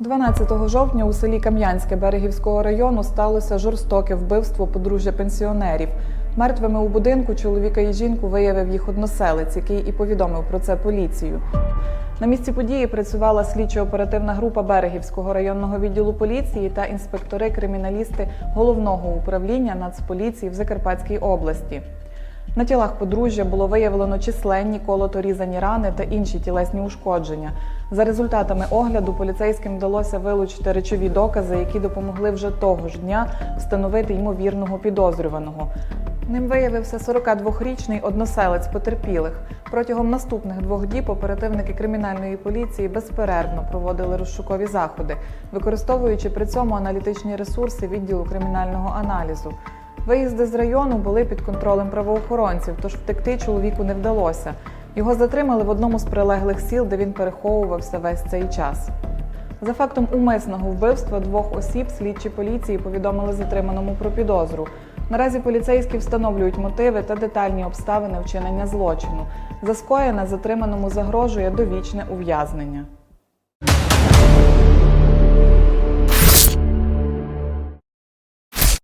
12 жовтня у селі Кам'янське Берегівського району сталося жорстоке вбивство подружжя пенсіонерів. Мертвими у будинку чоловіка і жінку виявив їх односелець, який і повідомив про це поліцію. На місці події працювала слідчо-оперативна група Берегівського районного відділу поліції та інспектори-криміналісти головного управління Нацполіції в Закарпатській області. На тілах подружжя було виявлено численні колото-різані рани та інші тілесні ушкодження. За результатами огляду поліцейським вдалося вилучити речові докази, які допомогли вже того ж дня встановити ймовірного підозрюваного. Ним виявився 42-річний односелець потерпілих. Протягом наступних двох діб оперативники кримінальної поліції безперервно проводили розшукові заходи, використовуючи при цьому аналітичні ресурси відділу кримінального аналізу. Виїзди з району були під контролем правоохоронців, тож втекти чоловіку не вдалося. Його затримали в одному з прилеглих сіл, де він переховувався весь цей час. За фактом умисного вбивства двох осіб слідчі поліції повідомили затриманому про підозру. Наразі поліцейські встановлюють мотиви та детальні обставини вчинення злочину. За скоєне затриманому загрожує довічне ув'язнення.